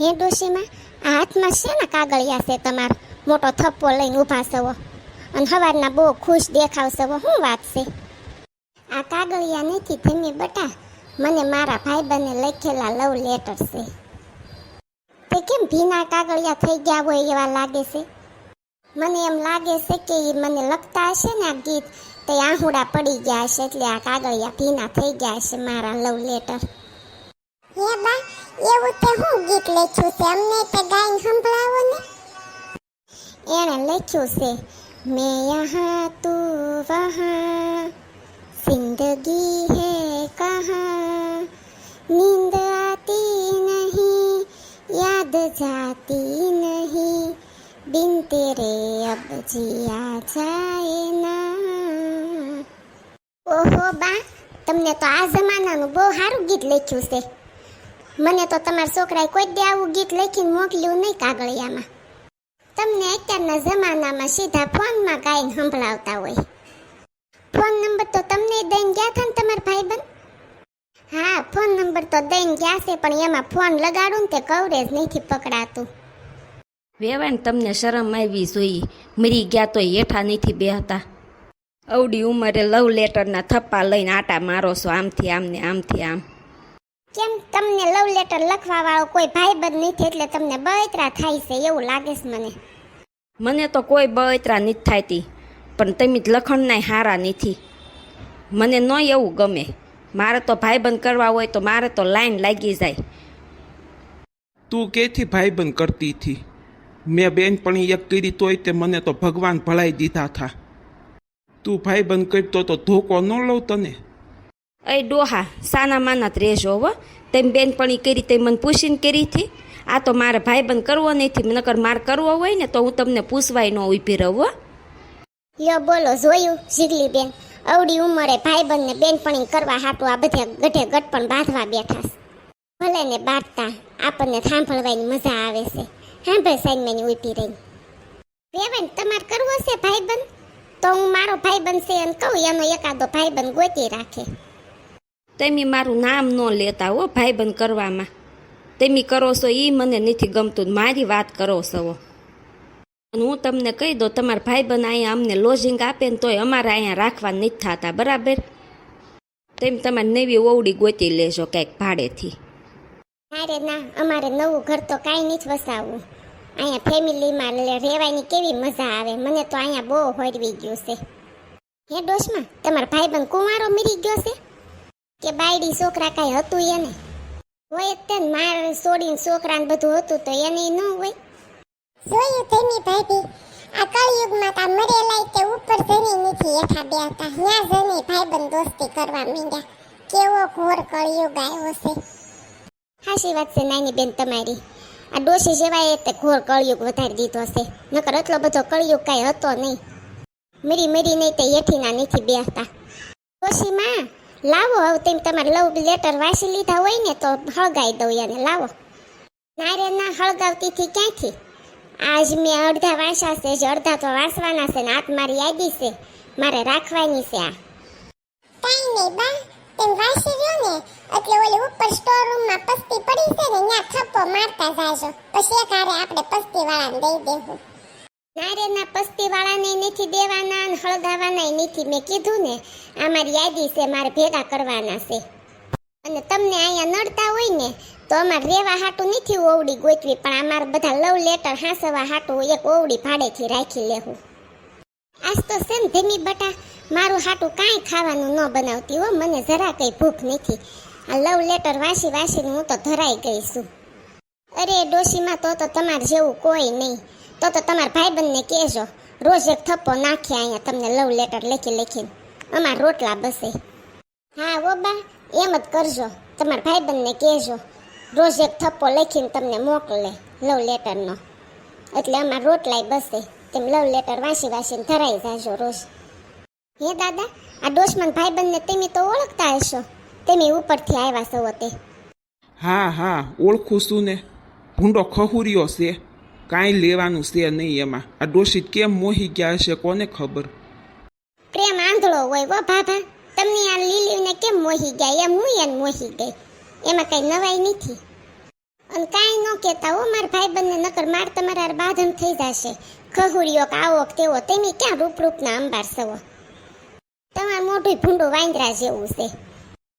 હે ડોશીમાં, આ હાથમાં શેના કાગળિયા છે તમારો? મોટો થપ્પો લઈને ઊભા સવો. અને સવારના બહુ ખુશ દેખાવ સવો, શું વાત છે? આ કાગળિયા નથી ધમી બટા, મને મારા ભાઈબંધને લખેલા લવ લેટર છે. તે કેમ ભીના કાગળિયા થઈ ગયા હોય એવા લાગે છે? મને એમ લાગે છે કે એ મને લખતા હશે ને આ ગીત, તે આહુડા પડી ગયા હશે એટલે આ કાગળિયા ભીના થઈ ગયા હશે મારા લવ લેટર એવું તે હું ગીત લખ્યું છે? અમને તે ગાઈને સંભળાવો ને. એણે લખ્યું છે, મેં યહાં તું વહાં, જિંદગી હે કહા? નીંદ આતી નહીં, યાદ જાતી નહીં. બિન તેરે અબ જીયા જાય ના. ઓહો બા, તમને તો આ જમાનાનું બહુ સારું ગીત લખ્યું છે. મને તો તમારા છોકરાએ કોઈ દે આવું ગીત લખીને મોકલ્યું નહીં કાગળિયામાં. તમને અત્યારના જમાનામાં સીધા ફોનમાં ગાઈને સંભળાવતા હોય. ફોન નંબર તો તમને દઈને ગયા હતા ને તમારા ભાઈબંધ? હા, ફોન નંબર તો દઈને ગયા છે, પણ એમાં ફોન લગાડું ને તે કવરેજ નથી પકડાતું. વેવાણ તમને શરમ આવી જોઈએ મરી ગયા તોય હેઠા નથી બેહતા. અવડી ઉંમરે લવ લેટરના થપ્પા લઈને આટા મારો છો, આમથી આમને, આમથી આમ. કેમ તમને લવ લેટર લખવા વાળો કોઈ ભાઈબંધ નથી એટલે તમને બળતરા થાય છે એવું લાગે છે મને? મને તો કોઈ બળતરા નથી થાતી પણ તમે જ લખણના હારા નથી. મને ન એવું ગમે. મારે તો ભાઈબંધ કરવા હોય તો મારે તો લાઈન લાગી જાય. તું કેથી ભાઈબંધ કરતી હતી? મેં બેનપણી એક કરી તોય તે મને તો ભગવાન ભળાઈ દીધા હતા તું ભાઈબંધ કરતો તો ધોકો ન લઉં તને? અય ડોહા સાના માના રહેજો હો. તેમ બેનપણી કરી તે મને પૂછીને કરી હતી. આ તો મારે ભાઈબંધ કરવો નથી નકર મારે કરવો હોય ને, તો હું તમને પૂછવાય ન ઊભી રહું લ્યો, બોલો, જોયું, જીગલી બેન. અવડી ઉંમરે ભાઈબંધને બેનપણી કરવા હાટું આ બધે ગઢે ગટપણ બાંધવા બેઠા ભલે ને બાંધતા, આપણને સાંભળવાની મજા આવે છે. સાંભળ સાઈન ઊભી રહી. વેવન તમારે કરવો છે ભાઈબંધ? તો હું મારો ભાઈબંધ છે એમ કહું, એનો એકાદો ભાઈબંધ ગોતી રાખે. તમે મારું નામ ન લેતા હો ભાઈબંધ કરવામાં. તમે કરો છો એ મને નથી ગમતું. મારી વાત કરો છો હું. તમને કહી દઉં, તમારા ભાઈબંધ અહીંયા અમને લોજિંગ આપે ને તોય અમારે અહીંયા રાખવા નથી થતા, બરાબર? તેમ તમારે નવી ઓવડી ગોતી લેજો કંઈક ભાડેથી. અરે ના, અમારે નવું ઘર તો કાંઈ નથી વસાવવું. અહીંયા ફેમિલીમાં રહેવાની કેવી મજા આવે? મને તો અહીંયા બહુ હોરવી ગયું છે. હે ડોશમાં, તમારા ભાઈબંધ કુંવારો મરી ગયો છે? કે બાયડી છોકરા કાંઈ હતું એને? હોય જ તે ને મારે છોડીને છોકરાને બધું હતું તો એને ન હોય. જોયું તેની ભાભી. આ કળયુગમાં તા મરેલાય તે ઉપર જની નથી એઠા બે હતા ન્યા જની ભાઈબંધ દોસ્તી કરવા માંડ્યા. કેવો ઘોર કળયુગ આવ્યો છે. હાશી વાત છે નાની બેન તમારી. આ ડોશી જેવાય તે ઘોર કળિયુગ વધારી દીધો છે. નકર એટલો બધો કળિયુગ કાંઈ હતો નહીં. મરી મરી નહીં તે હેઠીના નથી બેસતા ડોશી માં લાવો, હવે તેમ તમારે લવ લેટર વાંચી લીધા હોય ને તો હળગાવી દઉં એને, લાવો. ના રે, ના, હળગાવતી થી ક્યાંથી? આજ મેં અડધા વાંચ્યા છે જે અડધા તો વાંચવાના છે ને આત મારી યાદી છે, મારે રાખવાની છે આ. કાઈ નહીં બા, તેમ વાંચી રહ્યો ને, એટલે ઓલી ઉપર સ્ટોર રૂમમાં પસ્તી પડી છે ને, ત્યાં થપ્પો મારતા જાજો. પછી એક હારે આપણે પસ્તી વાળાને દઈ દેવું. ના રે પસ્તી વાળાને નથી દેવાના અને હળગાવાના નથી. મેં કીધું ને આ મારી યાદી છે, મારે ભેગા કરવાના છે. અને તમને અહીંયા નડતા હોય ને, તો અમારે રેવા હાટું નથી ઓવડી ગોતવી, પણ અમારે બધા લવ લેટર હાંસવા હાટું એક ઓવડી ભાડેથી રાખી લેવું. આજ તો છે ને ધીમી બટા, મારું હાટું કાંઈ ખાવાનું ન બનાવતી હો, મને જરા કંઈ ભૂખ નથી. આ લવ લેટર વાસી વાસીને હું તો ધરાઈ ગઈ છું. અરે ડોશીમાં તો તો તમારે જેવું કોઈ નહીં. તો તો તમારા ભાઈબંધને કહેજો, રોજ એક થપ્પો નાખે અહીંયા તમને લવ લેટર લખી લખીને. અમારા રોટલા બસે. હા, ઓ બા, એમ જ કરજો. તમારા ભાઈબંધને કહેજો, રોજ એક થપ્પો લખીને તમને મોકલે લવ લેટરનો એટલે અમારા રોટલાય બસે. તેમ લવ લેટર વાંચી વાંચીને ધરાઈ જાજો રોજ. હે દાદા, આ દોશમન ભાઈબંધને તમે તો ઓળખતા હશો. તમે ઉપરથી આવ્યા છો તે હા હા, ઓળખું છું ને. ભૂંડો ખહુરિયો છે. કાંઈ લેવાનું છે નહીં એમાં. આ ડોશી કેમ મોહી ગયા હશે કોને ખબર? પ્રેમ આંધળો હોય વો ભાભા. તમને આ લીલીને કેમ મોહી ગયા? એમ હું એને મોહી ગઈ. એમાં કઈ નવાઈ નથી. અને કાંઈ ન કહેતા હો મારા ભાઈ બંને નકર માર તમારા બાધન થઈ જશે. ખહુડીઓ કે આવો કે તેવો તેમી ક્યાં રૂપ રૂપના અંબાર સવો? તમારું મોઢું ભૂંડું વાંદરા જેવું છે.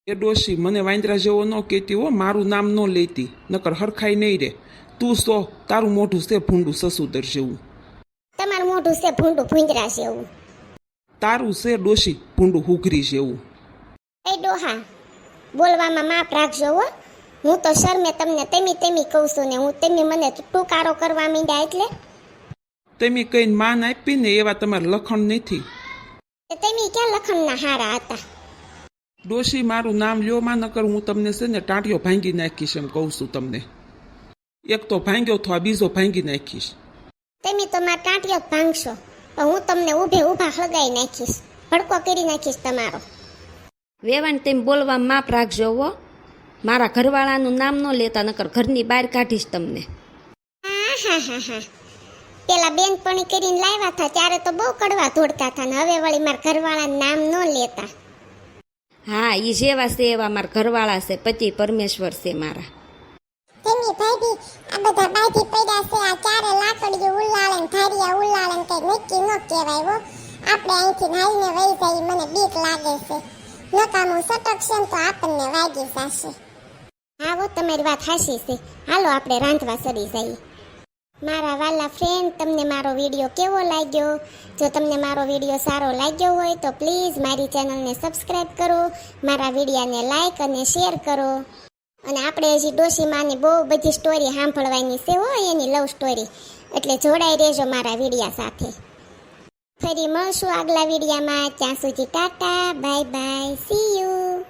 એ ડોશી મને વાંદરા જેવો ન કહેતી હો મારું નામ ન લેતી. નકર હરખાઈ નહીં રે. તું સો તારું મોઢું છે ભૂંડું સસુદર જેવું. તમારું મોઢું છે ભૂંડું ભૂંદરા જેવું. તારું છે ડોશી ભૂંડું હુઘરી જેવું. એ ડોહા બોલવામાં માપ રાખજો હો. હું તો શરમે તમને તેમી તેમી કહું છું ને હું તેમી મને ટૂંકારો કરવા માંડ્યા એટલે. તેમી કઈ માન આપી ને એવા તમારા લખણ નથી. તેમી ક્યાં લખણના હારા હતા? ડોશી મારું નામ લ્યો માં નકર હું તમને છે ને ટાંટિયો ભાંગી નાખીશ એમ કહું છું તમને. એક તો ભાંગ્યો તો આ બીજો ભાંગી નાખીશ. તમે તો મારા ટાંટિયો ભાંગશો. પણ હું તમને ઊભે ઊભા હળગાઈ નાખીશ. ભડકો કરી નાખીશ તમારો. વેવાણ તેમ બોલવા માપ રાખજો હો. મારા ઘરવાળાનું નામ ન લેતા નકર ઘરની બહાર કાઢીશ તમને. હા હા હા હા પેલા બેનપણી કરીને લાવ્યા હતા ત્યારે તો બહુ કડવા ધોડતા હતા ને હવે વળી મારા ઘરવાળા નામ ન લેતા. હા એ જેવા છે એવા મારા ઘરવાળા છે પતિ પરમેશ્વર છે મારા. તેની ભાભી આ બધા બાજી પડ્યા છે, આ ચારે લાકડીઓ ઉલાળે ને ધારિયા ઉલાળે ને કઈ નક્કી ન કહેવાય હો. આપણે અહીંથી જાય, મને બીક લાગે છે. નકામું સટકશે ને આપણને વાગી જશે. હા તમારી વાત હાશી છે. હાલો આપણે રાંધવા સરી જઈએ. મારા વાલા ફ્રેન્ડ તમને મારો વીડિયો કેવો લાગ્યો? જો તમને મારો વીડિયો સારો લાગ્યો હોય તો પ્લીઝ મારી ચેનલને સબસ્ક્રાઈબ કરો, મારા વિડીયાને લાઈક અને શેર કરો. અને આપણે હજી ડોશીમાની બહુ બધી સ્ટોરી સાંભળવાની છે હો એની લવ સ્ટોરી એટલે જોડાઈ રહેજો મારા વિડીયા સાથે. ફરી મળશું આગલા વિડીયામાં. ત્યાં સુધી tata bye bye see you